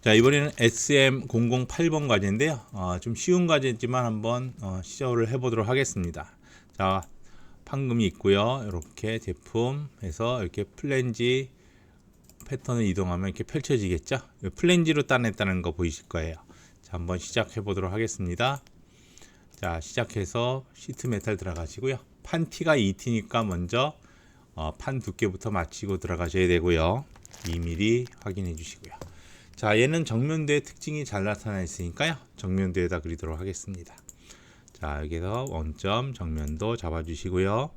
자 이번에는 SM008번 과제인데요. 어, 좀 쉬운 과제지만 한번 어, 시작을 해보도록 하겠습니다. 자 판금이 있고요. 이렇게 제품에서 이렇게 플랜지 패턴을 이동하면 이렇게 펼쳐지겠죠. 이 플랜지로 따냈다는 거 보이실 거예요. 자 한번 시작해 보도록 하겠습니다. 자 시작해서 시트 메탈 들어가시고요. 판 T가 2T니까 먼저 어, 판 두께부터 맞추고 들어가셔야 되고요. 2mm 확인해 주시고요. 자, 얘는 정면도의 특징이 잘 나타나 있으니까요. 정면도에다 그리도록 하겠습니다. 자, 여기서 원점 정면도 잡아 주시고요.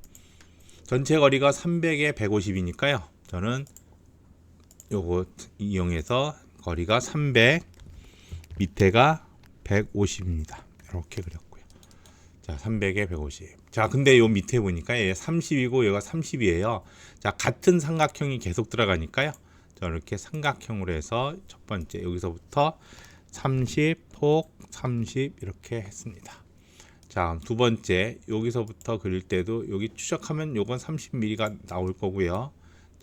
전체 거리가 300에 150이니까요. 저는 요거 이용해서 거리가 300 밑에가 150입니다. 이렇게 그렸고요. 자, 300에 150. 자, 근데 요 밑에 보니까 얘 30이고 얘가 30이에요. 자, 같은 삼각형이 계속 들어가니까요. 자, 이렇게 삼각형으로 해서 첫 번째 여기서부터 30, 폭 30 이렇게 했습니다. 자, 두 번째 여기서부터 그릴 때도 여기 추적하면 요건 30mm가 나올 거고요.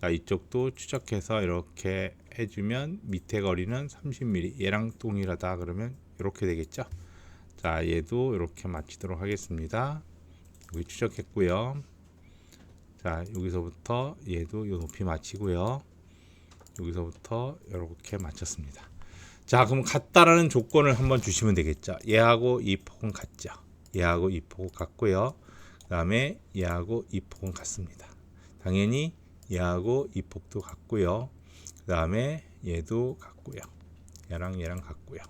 자, 이쪽도 추적해서 이렇게 해주면 밑에 거리는 30mm. 얘랑 동일하다 그러면 이렇게 되겠죠. 자, 얘도 이렇게 맞추도록 하겠습니다. 여기 추적했고요. 자, 여기서부터 얘도 요 높이 맞추고요. 여기서부터 이렇게 맞췄습니다. 자, 그럼 같다라는 조건을 한번 주시면 되겠죠. 얘하고 이 폭은 같죠. 얘하고 이 폭은 같고요. 그다음에 얘하고 이 폭은 같습니다. 당연히 얘하고 이 폭도 같고요. 그다음에 얘도 같고요. 얘랑 얘랑 같고요.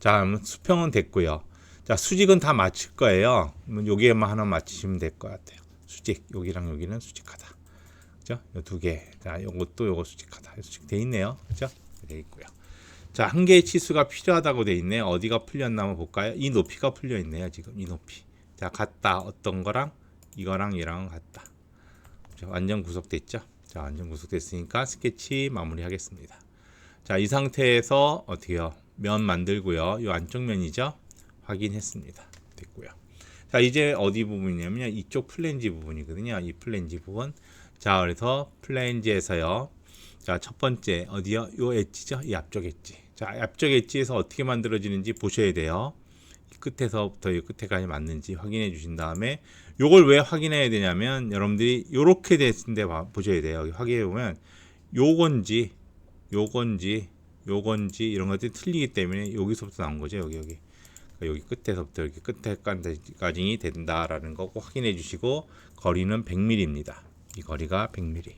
자, 그럼 수평은 됐고요. 자, 수직은 다 맞출 거예요. 그러면 여기에만 하나 맞추시면 될 것 같아요. 수직, 여기랑 여기는 수직하다. 그죠? 요 두 개. 자, 요것도 요거 수직하다. 수직 돼 있네요. 그죠? 돼 있고요. 자, 한 개의 치수가 필요하다고 돼 있네요. 어디가 풀렸나 한번 볼까요? 이 높이가 풀려 있네요. 지금 이 높이. 자, 같다. 어떤 거랑 이거랑 얘랑 같다. 자, 완전 구속됐죠? 자, 완전 구속됐으니까 스케치 마무리하겠습니다. 자, 이 상태에서 어떻게요? 면 만들고요. 요 안쪽 면이죠? 확인했습니다. 됐고요. 자, 이제 어디 부분이냐면 이쪽 플랜지 부분이거든요. 이 플랜지 부분. 자, 그래서 플랜지에서요. 자, 첫 번째 어디요? 요 엣지죠? 이 앞쪽 엣지. 자, 앞쪽 엣지에서 어떻게 만들어지는지 보셔야 돼요. 이 끝에서부터 이 끝에까지 맞는지 확인해 주신 다음에 요걸 왜 확인해야 되냐면 여러분들이 요렇게 됐는데 보셔야 돼요. 확인해 보면 요건지 요건지 요건지 이런 것들이 틀리기 때문에 여기서부터 나온 거죠. 여기 여기. 여기 끝에서부터 이렇게 끝에까지 된다라는 거 꼭 확인해 주시고 거리는 100mm입니다. 이 거리가 100mm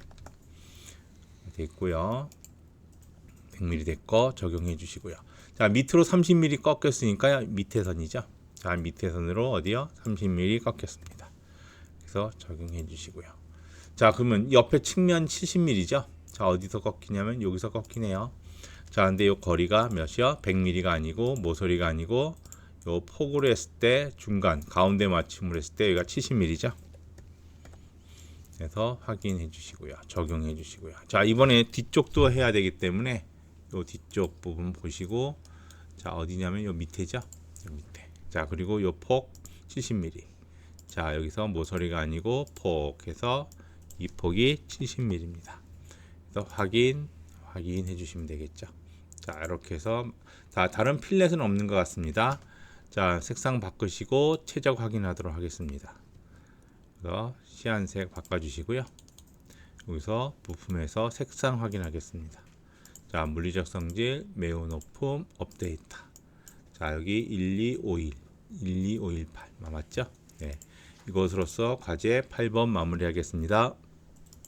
돼 있고요. 100mm 됐고 적용해 주시고요. 자 밑으로 30mm 꺾였으니까요. 밑에 선이죠. 자 밑에 선으로 어디요? 30mm 꺾였습니다. 그래서 적용해 주시고요. 자 그러면 옆에 측면 70mm죠. 자 어디서 꺾이냐면 여기서 꺾이네요. 자 근데 이 거리가 몇이요? 100mm가 아니고 모서리가 아니고 요 폭으로 했을 때 중간 가운데 맞춤을 했을 때 여기가 70mm죠. 그래서 확인해 주시고요. 적용해 주시고요. 자, 이번에 뒤쪽도 해야 되기 때문에 요 뒤쪽 부분 보시고 자, 어디냐면 요 밑에죠. 요 밑에. 자, 그리고 요 폭 70mm. 자, 여기서 모서리가 아니고 폭 해서 이 폭이 70mm입니다. 그래서 확인 확인해 주시면 되겠죠. 자, 이렇게 해서 자, 다른 필렛은 없는 것 같습니다. 자, 색상 바꾸시고 최적 확인하도록 하겠습니다. 그래서 시안색 바꿔주시고요. 여기서 부품에서 색상 확인하겠습니다. 자, 물리적 성질 매우 높음 업데이터. 자, 여기 12521, 12518 맞죠? 네. 이것으로서 과제 8번 마무리하겠습니다.